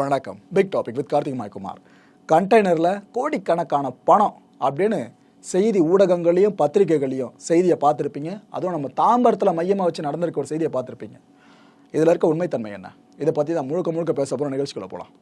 வணக்கம். Big topic with Karthik மாய்குமார். கண்டெய்னரில் கோடிக்கணக்கான பணம் அப்படின்னு செய்தி ஊடகங்களையும் பத்திரிகைகளையும் செய்தியை பார்த்துருப்பீங்க. அதுவும் நம்ம தாம்பரத்தில் மையமாக வச்சு நடந்திருக்க ஒரு செய்தியை பார்த்துருப்பீங்க. இதில் இருக்க உண்மைத்தன்மை என்ன? இதை பற்றி தான் முழுக்க முழுக்க பேச போகிற நிகழ்ச்சிகளை போகலாம்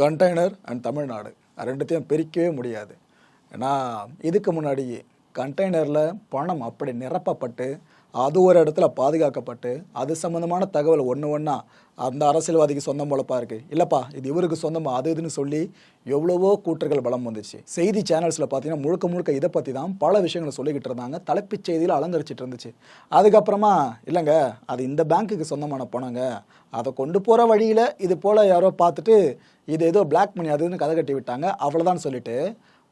கண்டெய்னர் அண்ட் தமிழ்நாடு ரெண்டுத்தையும் பிரிக்கவே முடியாது. ஏன்னா இதுக்கு முன்னாடி கண்டெய்னரில் பணம் அப்படி நிரப்பப்பட்டு அது ஒரு இடத்துல பாதுகாக்கப்பட்டு அது சம்மந்தமான தகவல் ஒன்று ஒன்றா அந்த அரசியல்வாதிக்கு சொந்தம் போலப்பா இருக்குது இல்லைப்பா இது இவருக்கு சொந்தமாக அது இதுன்னு சொல்லி எவ்வளவோ கூற்றுகள் பலம் வந்துச்சு. செய்தி சேனல்ஸில் பார்த்தீங்கன்னா முழுக்க முழுக்க இதை பற்றி தான் பல விஷயங்களை சொல்லிக்கிட்டு இருந்தாங்க. தலைப்புச் செய்தியில் அலங்கரிச்சிட்டு இருந்துச்சு. அதுக்கப்புறமா இல்லைங்க அது இந்த பேங்க்குக்கு சொந்தமான பணங்க. அதை கொண்டு போகிற வழியில் இது போல் யாரோ பார்த்துட்டு இது ஏதோ பிளாக் மணி அதுன்னு கதை கட்டி விட்டாங்க. அவ்வளோதான் சொல்லிட்டு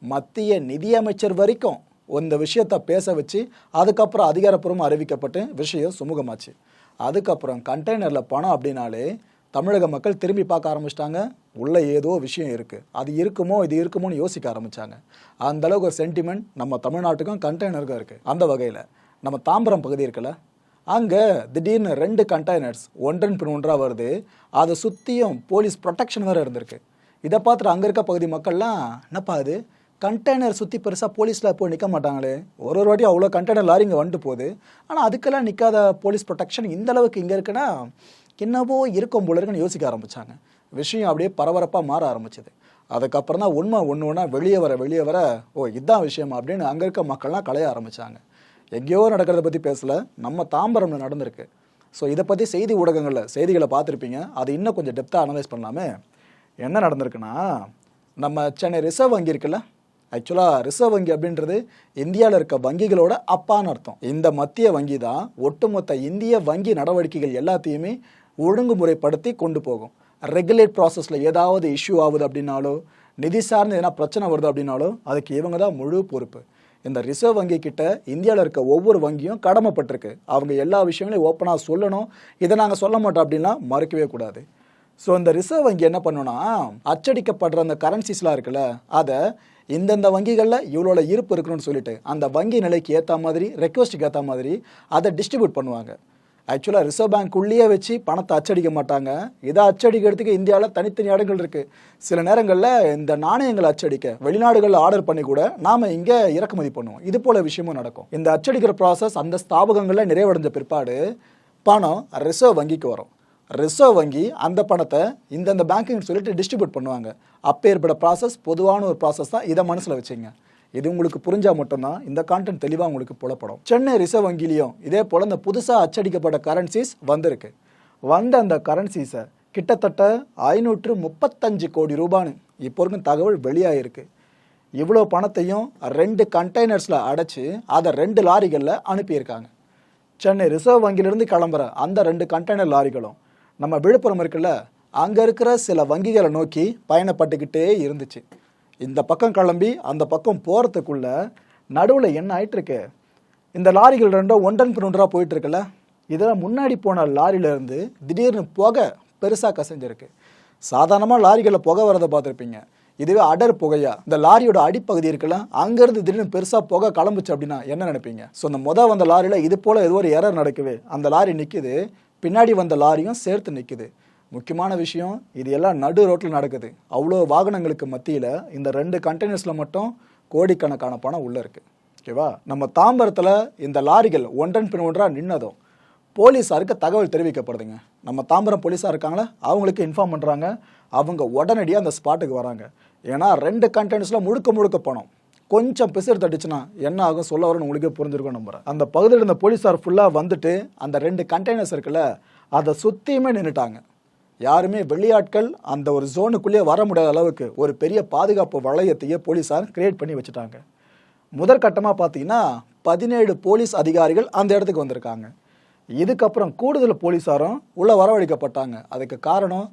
மத்திய நிதியமைச்சர் வரைக்கும் இந்த விஷயத்த பேச வச்சு அதுக்கப்புறம் அதிகாரப்பூர்வம் அறிவிக்கப்பட்டு விஷயம் சுமூகமாச்சு. அதுக்கப்புறம் கண்டெய்னரில் பணம் அப்படின்னாலே தமிழக மக்கள் திரும்பி பார்க்க ஆரம்பிச்சிட்டாங்க. உள்ளே ஏதோ விஷயம் இருக்குது அது இருக்குமோ இது இருக்குமோன்னு யோசிக்க ஆரம்பித்தாங்க அந்த அளவுக்கு ஒரு சென்டிமெண்ட் நம்ம தமிழ்நாட்டுக்கும் கண்டெய்னருக்கும் இருக்குது அந்த வகையில். நம்ம தாம்பரம் பகுதி இருக்குல்ல அங்கே திடீர்னு ரெண்டு கண்டெய்னர்ஸ் ஒன்றன் பின் ஒன்றாக வருது. அதை சுற்றியும் போலீஸ் ப்ரொடெக்ஷன் வேறு இருந்திருக்கு. இதை பார்த்துட்டு அங்கே இருக்க பகுதி மக்கள்லாம் என்னப்பா அது கண்டெய்னர் சுற்றி பெருசாக போலீஸில் போய் நிற்க மாட்டாங்களே. ஒரு ஒரு வாட்டி அவ்வளோ கண்டெய்னர் லாரி இங்கே வந்துட்டு போகுது. ஆனால் அதுக்கெல்லாம் நிற்காத போலீஸ் ப்ரொடெக்ஷன் இந்தளவுக்கு இங்கே இருக்குன்னா என்னவோ இருக்கும் போல இருக்குன்னு யோசிக்க ஆரம்பித்தாங்க விஷயம் அப்படியே பரபரப்பாக மாற ஆரம்பிச்சது. அதுக்கப்புறம் தான் உண்மை ஒன்று ஒன்றா வெளியே வர வெளியே வர ஓ இதுதான் விஷயம் அப்படின்னு அங்கே இருக்க மக்கள்லாம் கலைய ஆரம்பித்தாங்க எங்கேயோ நடக்கிறத பற்றி பேசலை நம்ம தாம்பரம்ல நடந்திருக்கு. ஸோ இதை பற்றி செய்தி ஊடகங்களில் செய்திகளை பார்த்துருப்பீங்க. அது இன்னும் கொஞ்சம் டெப்த்தாக அனலைஸ் பண்ணலாமே. என்ன நடந்திருக்குன்னா நம்ம சென்னை ரிசர்வ் வங்கி இருக்குல்ல? ஆக்சுவலாக ரிசர்வ் வங்கி அப்படின்றது இந்தியாவில் இருக்க வங்கிகளோட அப்பான்னு அர்த்தம். இந்த மத்திய வங்கி தான் ஒட்டுமொத்த இந்திய வங்கி நடவடிக்கைகள் எல்லாத்தையுமே ஒழுங்குமுறைப்படுத்தி கொண்டு போகும். ரெகுலேட் ப்ராசஸில் ஏதாவது இஷ்யூ ஆகுது அப்படின்னாலோ நிதி சார்ந்து எதனா பிரச்சனை வருது அப்படின்னாலோ அதுக்கு இவங்க தான் முழு பொறுப்பு. இந்த ரிசர்வ் வங்கி கிட்ட இந்தியாவில் இருக்க ஒவ்வொரு வங்கியும் கடமைப்பட்டிருக்கு. அவங்க எல்லா விஷயங்களையும் ஓப்பனாக சொல்லணும். இதை நாங்கள் சொல்ல மாட்டோம் அப்படின்னா மறுக்கவே கூடாது. ஸோ இந்த ரிசர்வ் வங்கி என்ன பண்ணுன்னா அச்சடிக்கப்படுற அந்த கரன்சிஸ்லாம் இருக்குல்ல அதை இந்தந்த வங்கிகளில் இவ்வளோ இருப்பு இருக்கணும்னு சொல்லிட்டு அந்த வங்கி நிலைக்கு ஏற்ற மாதிரி ரெக்வஸ்ட்டுக்கு ஏற்ற மாதிரி அதை டிஸ்ட்ரிபியூட் பண்ணுவாங்க. ஆக்சுவலாக ரிசர்வ் பேங்க் உள்ளேயே வச்சு பணத்தை அச்சடிக்க மாட்டாங்க. இதை அச்சடிக்கிறதுக்கு இந்தியாவில் தனித்தனி இடங்கள் இருக்குது சில நேரங்களில் இந்த நாணயங்களை அச்சடிக்க வெளிநாடுகளில் ஆர்டர் பண்ணி கூட நாம் இங்கே இறக்குமதி பண்ணுவோம். இது போல விஷயமும் நடக்கும். இந்த அச்சடிக்கிற ப்ராசஸ் அந்த ஸ்தாபகங்களில் நிறைவடைஞ்ச பிற்பாடு பணம் ரிசர்வ் வங்கிக்கு வரும். ரிசர்வ் வங்கி அந்த பணத்தை இந்தந்த பேங்க்குன்னு சொல்லிட்டு டிஸ்ட்ரிபியூட் பண்ணுவாங்க. அப்பேற்பட்ட ப்ராசஸ் பொதுவான ஒரு ப்ராசஸ் தான் இதை மனசில் வச்சுங்க. இது உங்களுக்கு புரிஞ்சால் மட்டும்தான் இந்த கான்டென்ட் தெளிவாக உங்களுக்கு புலப்படும். சென்னை ரிசர்வ் வங்கிலையும் இதே போல் இந்த புதுசாக அச்சடிக்கப்பட்ட கரன்சிஸ் வந்திருக்கு. வந்த அந்த கரன்சிஸை கிட்டத்தட்ட ஐநூற்று முப்பத்தஞ்சு கோடி ரூபான்னு இப்போ இருக்கும் தகவல் வெளியாகிருக்கு இவ்வளோ பணத்தையும் ரெண்டு கண்டெய்னர்ஸில் அடைச்சி அதை ரெண்டு லாரிகளில் அனுப்பியிருக்காங்க. சென்னை ரிசர்வ் வங்கியிலிருந்து கிளம்புற அந்த ரெண்டு கண்டெய்னர் லாரிகளும் நம்ம விழுப்புரம் இருக்குல்ல அங்கே இருக்கிற சில வங்கிகளை நோக்கி பயணப்பட்டுக்கிட்டே இருந்துச்சு. இந்த பக்கம் கிளம்பி அந்த பக்கம் போகிறதுக்குள்ள நடுவில் என்ன ஆயிட்டுருக்கு? இந்த லாரிகள் ரெண்டும் ஒன்றன் பின் ஒன்றா போயிட்டுருக்குல்ல? இதெல்லாம் முன்னாடி போன லாரியிலேருந்து திடீர்னு புகை பெருசாக கசஞ்சிருக்கு. சாதாரணமாக லாரிகளில் புகை வரதை பார்த்துருப்பீங்க. இதுவே அடர் புகையா? இந்த லாரியோட அடிப்பகுதி இருக்குல்ல அங்கேருந்து திடீர்னு பெருசாக புகை கிளம்புச்சு அப்படின்னா என்ன நினைப்பீங்க? ஸோ இந்த முத வந்த லாரியில் இது போல் ஏதோ ஒரு எரர் நடக்குது. அந்த லாரி நிற்கிது பின்னாடி வந்த லாரியும் சேர்த்து நிற்குது முக்கியமான விஷயம் இது எல்லாம் நடு ரோட்டில் நடக்குது. அவ்வளோ வாகனங்களுக்கு மத்தியில் இந்த ரெண்டு கண்டெய்னர்ஸில் மட்டும் கோடிக்கணக்கான பணம் உள்ளே இருக்குது ஓகேவா நம்ம தாம்பரத்தில் இந்த லாரிகள் ஒன்றன் பின் ஒன்றாக நின்னதும் போலீஸாருக்கு தகவல் தெரிவிக்கப்படுதுங்க. நம்ம தாம்பரம் போலீஸாக இருக்காங்களா? அவங்களுக்கு இன்ஃபார்ம் பண்ணுறாங்க அவங்க உடனடியாக அந்த ஸ்பாட்டுக்கு வராங்க. ஏன்னா ரெண்டு கண்டெய்னர்ஸில் முழுக்க முழுக்க பணம். கொஞ்சம் பிசிறு தட்டுச்சுன்னா என்ன ஆகும்? சொல்ல வரணும் உங்களுக்கே புரிஞ்சிருக்கும் நம்புறேன். அந்த பகுதியில் இருந்த போலீஸார் ஃபுல்லாக வந்துட்டு அந்த ரெண்டு கண்டெய்னர்ஸ் இருக்குல்ல அதை சுற்றியுமே நின்றுட்டாங்க யாருமே வெளியாட்கள் அந்த ஒரு ஜோனுக்குள்ளேயே வர முடியாத அளவுக்கு ஒரு பெரிய பாதுகாப்பு வளையத்தையே போலீஸார் கிரியேட் பண்ணி வச்சுட்டாங்க. முதற்கட்டமாக பார்த்தீங்கன்னா பதினேழு போலீஸ் அதிகாரிகள் அந்த இடத்துக்கு வந்திருக்காங்க. இதுக்கப்புறம் கூடுதல் போலீஸாரும் உள்ளே வரவழைக்கப்பட்டாங்க. அதுக்கு காரணம்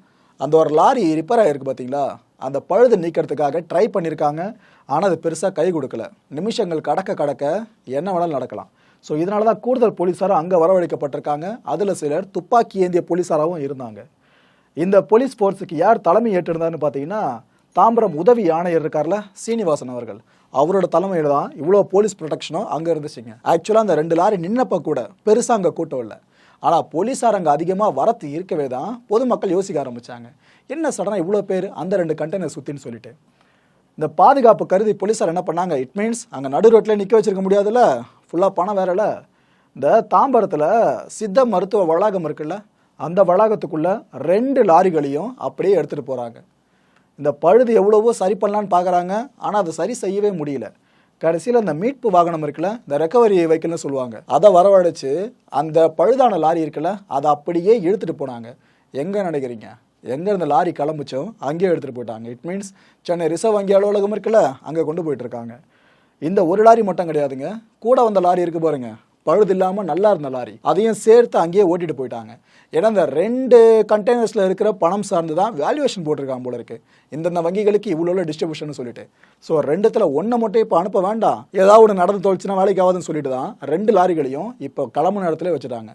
அந்த ஒரு லாரி ரிப்பேர் ஆகிருக்கு பார்த்தீங்களா அந்த பழுது நீக்கிறதுக்காக ட்ரை பண்ணியிருக்காங்க ஆனால் அது பெருசாக கை கொடுக்கல. நிமிஷங்கள் கடக்க கடக்க என்ன வேணாலும் நடக்கலாம். ஸோ இதனால தான் கூடுதல் போலீஸாரும் அங்கே வரவழைக்கப்பட்டிருக்காங்க. அதில் சிலர் துப்பாக்கி ஏந்திய போலீஸாராகவும் இருந்தாங்க. இந்த போலீஸ் ஃபோர்ஸுக்கு யார் தலைமை ஏற்றிருந்தாருன்னு பார்த்தீங்கன்னா தாம்பரம் உதவி ஆணையர் இருக்கார்ல சீனிவாசன் அவர்கள். அவரோட தலைமையில் தான் இவ்வளோ போலீஸ் ப்ரொடெக்ஷனும் அங்கே இருந்துச்சுங்க. ஆக்சுவலாக அந்த ரெண்டு லாரி நின்னப்போ கூட பெருசாக அங்கே கூட்டம் இல்லை. ஆனால் போலீஸார் அங்கே அதிகமாக வரத்து இருக்கவே தான் பொதுமக்கள் யோசிக்க ஆரம்பித்தாங்க என்ன சடனாக இவ்வளோ பேர் அந்த ரெண்டு கண்டெய்னர் சுற்றின்னு சொல்லிட்டு. இந்த பாதுகாப்பு கருதி போலீஸார் என்ன பண்ணாங்க? இட் மீன்ஸ் அங்கே நடு ரோட்டில் நிற்க வச்சிருக்க முடியாதுல்ல? ஃபுல்லாக பணம் வேறல இந்த தாம்பரத்தில் சித்த மருத்துவ வளாகம் இருக்குல்ல அந்த வளாகத்துக்குள்ளே ரெண்டு லாரிகளையும் அப்படியே எடுத்துகிட்டு போகிறாங்க இந்த பழுது எவ்வளவோ சரி பண்ணலான்னு பார்க்குறாங்க ஆனால் அதை சரி செய்யவே முடியல. கடைசியில் அந்த மீட்பு வாகனம் இருக்குல்ல இந்த ரெக்கவரி வெஹிக்கிள்னு சொல்லுவாங்க. அதை வரவழைச்சு அந்த பழுதான லாரி இருக்குல்ல அதை அப்படியே இழுத்துட்டு போனாங்க. எங்கே நினைக்கிறீங்க? எங்கே இருந்த லாரி கிளம்புச்சோ அங்கேயே எடுத்துகிட்டு போயிட்டாங்க. இட் மீன்ஸ் சென்னை ரிசர்வ் வங்கி அலுவலகம் இருக்குல்ல அங்கே கொண்டு போயிட்டு இருக்காங்க. இந்த ஒரு லாரி மட்டும் கிடையாதுங்க. கூட வந்த லாரி இருக்கு பாருங்கள் பழுது இல்லாமல் நல்லா இருந்த லாரி. அதையும் சேர்த்து அங்கேயே ஓட்டிட்டு போயிட்டாங்க. ஏன்னா இந்த ரெண்டு கண்டெய்னர்ஸில் இருக்கிற பணம் சார்ந்து தான் வேல்யூவேஷன் போட்டிருக்காங்க போல இருக்கு. இந்தந்த வங்கிகளுக்கு இவ்வளோ டிஸ்ட்ரிபியூஷன் சொல்லிட்டு. ஸோ ரெண்டுத்தில் ஒன்றை மட்டும் இப்போ அனுப்ப வேண்டாம். ஏதாவது ஒன்று நடந்து தோல்ச்சுன்னா வேலைக்கு ஆகாதுன்னு சொல்லிட்டு தான் ரெண்டு லாரிகளையும் இப்போ கிளம்புன இடத்துல வச்சுட்டாங்க.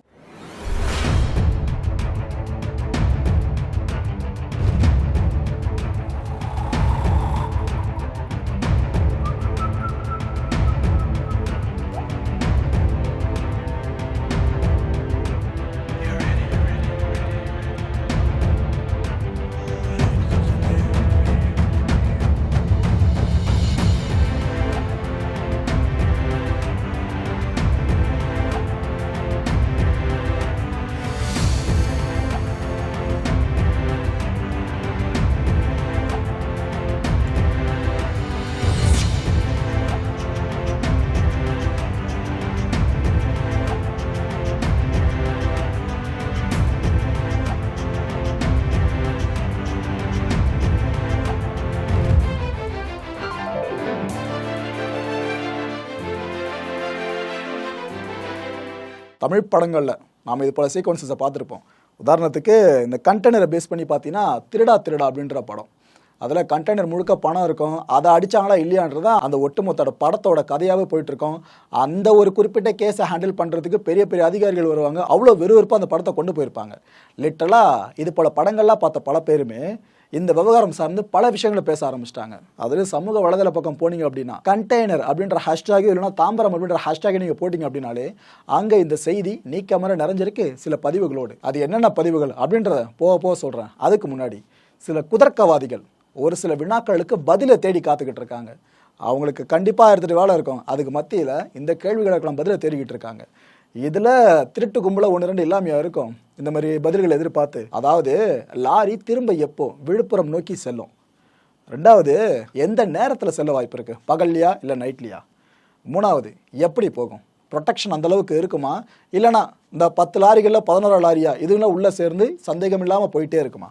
தமிழ் படங்களில் நாம் இது போல சீக்வன்சஸை பார்த்துருப்போம். உதாரணத்துக்கு இந்த கண்டெய்னரை பேஸ் பண்ணி பார்த்தீங்கன்னா திருடா திருடா அப்படின்ற படம். அதில் கண்டெய்னர் முழுக்க பணம் இருக்கும். அதை அடித்தாங்களா இல்லையான்றது அந்த ஒட்டுமொத்தோட படத்தோட கதையாகவே போயிட்டுருக்கோம். அந்த ஒரு குறிப்பிட்ட கேஸை ஹேண்டில் பண்ணுறதுக்கு பெரிய பெரிய அதிகாரிகள் வருவாங்க. அவ்வளோ விறுவிறுப்பாக அந்த படத்தை கொண்டு போயிருப்பாங்க. லிட்டலாக இது போல் படங்கள்லாம் பார்த்த பல பேருமே இந்த விவகாரம் சார்ந்து பல விஷயங்களை பேச ஆரம்பிச்சிட்டாங்க. அதுல சமூக வலைதள பக்கம் போனீங்க அப்படின்னா கண்டெய்னர் அப்படின்ற ஹேஷ்டாக் இல்லைன்னா தாம்பரம் அப்படின்ற ஹேஷ்டாக் நீங்க போட்டீங்க அப்படின்னாலே அங்க இந்த செய்தி நீக்கமர நிறைஞ்சிருக்கு சில பதிவுகளோடு. அது என்னென்ன பதிவுகள் அப்படின்றத போக போக சொல்றேன். அதுக்கு முன்னாடி சில குதர்க்கவாதிகள் ஒரு சில வினாக்களுக்கு பதிலை தேடி காத்துக்கிட்டு இருக்காங்க. அவங்களுக்கு கண்டிப்பாக எடுத்துகிட்டு வேலை இருக்கும். அதுக்கு மத்தியில் இந்த கேள்விகளுக்கெல்லாம் பதிலை தேடிக்கிட்டு இருக்காங்க. இதில் திருட்டு கும்பல ஒன்று ரெண்டு இல்லாமையா இருக்கும். இந்த மாதிரி பதில்களை எதிர்பார்த்து. அதாவது லாரி திரும்ப எப்போ விழுப்புரம் நோக்கி செல்லும்? ரெண்டாவது எந்த நேரத்தில் செல்ல வாய்ப்பு இருக்கு? பகல்லையா இல்லை நைட்லையா? மூணாவது எப்படி போகும்? ப்ரொடெக்ஷன் அந்த அளவுக்கு இருக்குமா? இல்லைனா இந்த பத்து லாரிகளில் பதினோரு லாரியா? இதுலாம் உள்ளே சேர்ந்து சந்தேகம் இல்லாமல் போயிட்டே இருக்குமா?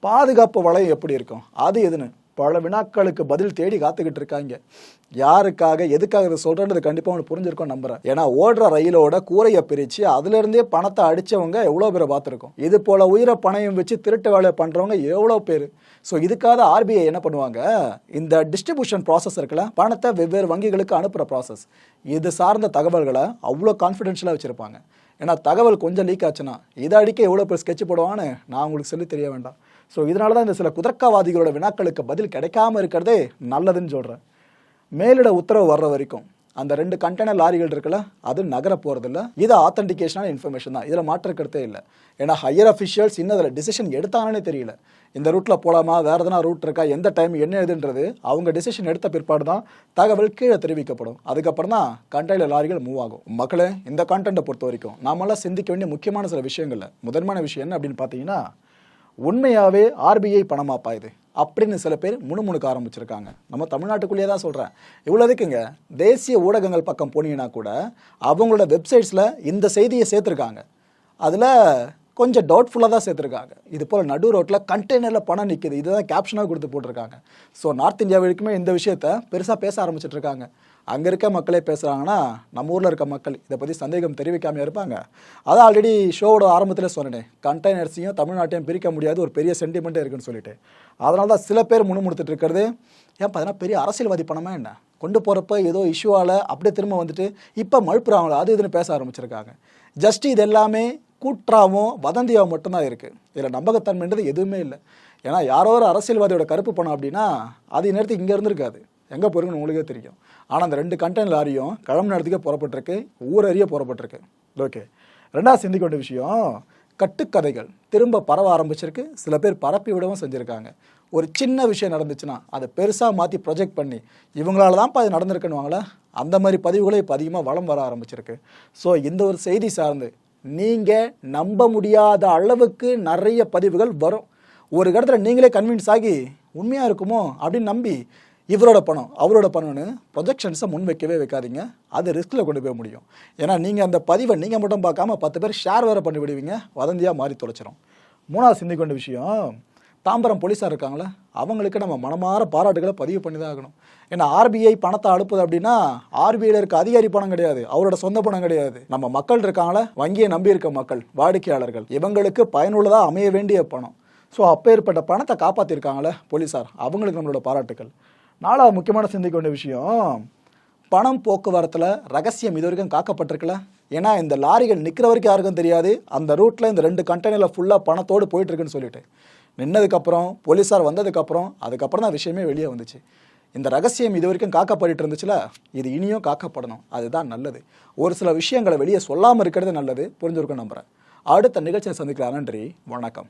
பாதுகாப்பு வளையம் எப்படி இருக்கும்? அது எதுன்னு பல வினாக்களுக்கு பதில் தேடி காத்துக்கிட்டு இருக்காங்க யாருக்காக எதுக்காக இதை சொல்கிறேன்றது கண்டிப்பாக அவனுக்கு புரிஞ்சிருக்கும் நம்புறேன். ஏன்னா ஓடுற ரயிலோட கூரையை பிரித்து அதுலேருந்தே பணத்தை அடித்தவங்க எவ்வளோ பேரை பார்த்துருக்கோம். இது போல் உயிரை பணையம் வச்சு திருட்டு வேலையை பண்ணுறவங்க எவ்வளோ பேர். ஸோ இதுக்காக ஆர்பிஐ என்ன பண்ணுவாங்க? இந்த டிஸ்ட்ரிபியூஷன் ப்ராசஸ் இருக்குல்ல பணத்தை வெவ்வேறு வங்கிகளுக்கு அனுப்புகிற ப்ராசஸ் இது சார்ந்த தகவல்களை அவ்வளோ கான்ஃபிடென்ஷியலாக வச்சுருப்பாங்க. ஏன்னா தகவல் கொஞ்சம் லீக் ஆச்சுன்னா இதை அடிக்க எவ்வளோ பேர் ஸ்கெட்ச் போடுவான்னு நான் உங்களுக்கு சொல்லி தெரிய வேண்டாம். ஸோ இதனால தான் இந்த சில குதர்க்கவாதிகளோட வினாக்களுக்கு பதில் கிடைக்காம இருக்கிறதே நல்லதுன்னு சொல்கிறேன் மேலிட உத்தரவு வர்ற வரைக்கும் அந்த ரெண்டு கண்டெய்னர் லாரிகள் இருக்குல்ல அது நகர போகிறதில்ல இது ஆத்தன்டிகேஷனான இன்ஃபர்மேஷன் தான். இதில் மாற்ற கருத்தே இல்லை. ஏன்னா ஹையர் அஃபிஷியல்ஸ் இன்னும் அதில் டிசிஷன் எடுத்தாங்கன்னே தெரியல. இந்த ரூட்டில் போகலாமா வேறு எதனா ரூட் இருக்கா எந்த டைம் என்ன எதுன்றது அவங்க டிசிஷன் எடுத்த பிற்பாடு தான் தகவல் கீழே தெரிவிக்கப்படும். அதுக்கப்புறம் தான் கண்டெய்னர் லாரிகள் மூவ் ஆகும். மக்களே இந்த கான்டென்ட்டை பொறுத்த வரைக்கும் நாமெல்லாம் சிந்திக்க வேண்டிய முக்கியமான சில விஷயங்கள்ல முதன்மையான விஷயம் என்ன அப்படின்னு பார்த்தீங்கன்னா உண்மையாவே ஆர்பிஐ பணமாப்பா இது. அப்படின்னு சில பேர் முணுமுணுக்க ஆரம்பிச்சிருக்காங்க. நம்ம தமிழ்நாட்டுக்குள்ளேயே தான் சொல்கிறேன் இவ்வளோ இருக்குங்க தேசிய ஊடகங்கள் பக்கம் போனீங்கன்னா கூட அவங்களோட வெப்சைட்ஸில் இந்த செய்தியை சேர்த்துருக்காங்க. அதில் கொஞ்சம் டவுட்ஃபுல்லாக தான் சேர்த்துருக்காங்க. இது போல் நடு ரோட்டில் கண்டெய்னரில் பணம் நிற்குது இதுதான் கேப்ஷனாக கொடுத்து போட்டிருக்காங்க. ஸோ நார்த் இந்தியா வரைக்குமே இந்த விஷயத்த பெருசாக பேச ஆரம்பிச்சிட்டு இருக்காங்க அங்கே இருக்க மக்களே பேசுகிறாங்கன்னா நம்ம ஊரில் இருக்க மக்கள் இதை பற்றி சந்தேகம் தெரிவிக்காம இருப்பாங்க. அதான் ஆல்ரெடி ஷோவோட ஆரம்பத்தில் சொன்னேன். கண்டெய்னர்ஸையும் தமிழ்நாட்டையும் பிரிக்க முடியாது. ஒரு பெரிய சென்டிமெண்ட்டே இருக்குன்னு சொல்லிட்டு. அதனால தான் சில பேர் முணுமுணுத்துட்டு இருக்கிறது. ஏன் பார்த்தீங்கன்னா பெரிய அரசியல்வாதி பணமா என்ன? கொண்டு போகிறப்ப ஏதோ இஷ்யூவால் அப்படியே திரும்ப வந்துட்டு இப்போ மழுப்புறாங்களோ? அது இதுன்னு பேச ஆரம்பிச்சிருக்காங்க. ஜஸ்ட் இது எல்லாமே கூற்றாவும் வதந்தியாகவும் மட்டும்தான் இருக்குது இதில் நம்பகத்தன்மைன்றது எதுவுமே இல்லை. ஏன்னா யாரோ ஒரு அரசியல்வாதியோட கருப்பு பணம் அப்படின்னா அது நேரத்துக்கு இங்கே இருந்திருக்காது. எங்கே போயிருக்குன்னு உங்களுக்கே தெரியும். ஆனால் அந்த ரெண்டு கண்டெயின் லாரியும் கிளம்பு நேரத்துக்கே புறப்பட்டிருக்கு. ஊரறிய புறப்பட்டிருக்கு. ஓகே. ரெண்டாவது சிந்திக்க வேண்டிய விஷயம் கட்டுக்கதைகள். திரும்ப பரவ ஆரம்பிச்சிருக்கு. சில பேர் பரப்பி விடவும் செஞ்சுருக்காங்க. ஒரு சின்ன விஷயம் நடந்துச்சுன்னா அதை பெருசாக மாற்றி ப்ரொஜெக்ட் பண்ணி இவங்களால தான்ப்பா அது நடந்திருக்குன்னுவாங்களே? அந்த மாதிரி பதிவுகளே இப்போ அதிகமாக வளம் வர ஆரம்பிச்சிருக்கு. ஸோ இந்த ஒரு செய்தி சார்ந்து நீங்கள் நம்ப முடியாத அளவுக்கு நிறைய பதிவுகள் வரும். ஒரு இடத்துல நீங்களே கன்வின்ஸ் ஆகி உண்மையாக இருக்குமோ அப்படின்னு நம்பி இவரோட பணம் அவரோட பணம்னு ப்ரொஜெக்ஷன்ஸை முன் வைக்கவே வைக்காதீங்க. அது ரிஸ்கில் கொண்டு போய் முடியும். ஏன்னா நீங்கள் அந்த பதிவை நீங்கள் மட்டும் பார்க்காம பத்து பேர் ஷேர் வேறு பண்ணி விடுவீங்க. வதந்தியாக மாறி தொலைச்சிரும். மூணாவது சிந்திக்கொண்ட விஷயம் தாம்பரம் போலீஸார் இருக்காங்களே அவங்களுக்கு நம்ம மனமாற பாராட்டுகளை பதிவு பண்ணி தான் ஆகணும். ஏன்னா ஆர்பிஐ பணத்தை அனுப்புது அப்படின்னா ஆர்பிஐல இருக்க அதிகாரி பணம் கிடையாது அவரோட சொந்த பணம் கிடையாது. நம்ம மக்கள் இருக்காங்களே வங்கியை நம்பி இருக்க மக்கள் வாடிக்கையாளர்கள் இவங்களுக்கு பயனுள்ளதாக அமைய வேண்டிய பணம். ஸோ அப்பேற்பட்ட பணத்தை காப்பாற்றிருக்காங்களே போலீஸார் அவங்களுக்கு நம்மளோட பாராட்டுக்கள். நாலாவது முக்கியமான சிந்திக்க வேண்டிய விஷயம் பணம் போக்குவரத்தில் ரகசியம் இது வரைக்கும் காக்கப்பட்டிருக்கல. ஏன்னா இந்த லாரிகள் நிற்கிற வரைக்கும் யாருக்கும் தெரியாது அந்த ரூட்டில் இந்த ரெண்டு கண்டெய்னரில் ஃபுல்லாக பணத்தோடு போயிட்டுருக்குன்னு சொல்லிட்டு. நின்னதுக்கப்புறம் போலீஸார் வந்ததுக்கப்புறம் அதுக்கப்புறம் தான் விஷயமே வெளியே வந்துச்சு. இந்த ரகசியம் இது வரைக்கும் காக்கப்பட்டு இருந்துச்சுல இது இனியும் காக்கப்படணும். அதுதான் நல்லது. ஒரு சில விஷயங்களை வெளியே சொல்லாமல் இருக்கிறது நல்லது. புரிஞ்சிருக்கும் நம்புகிறேன் அடுத்த நிகழ்ச்சியை சந்திக்கலாம். நன்றி. வணக்கம்.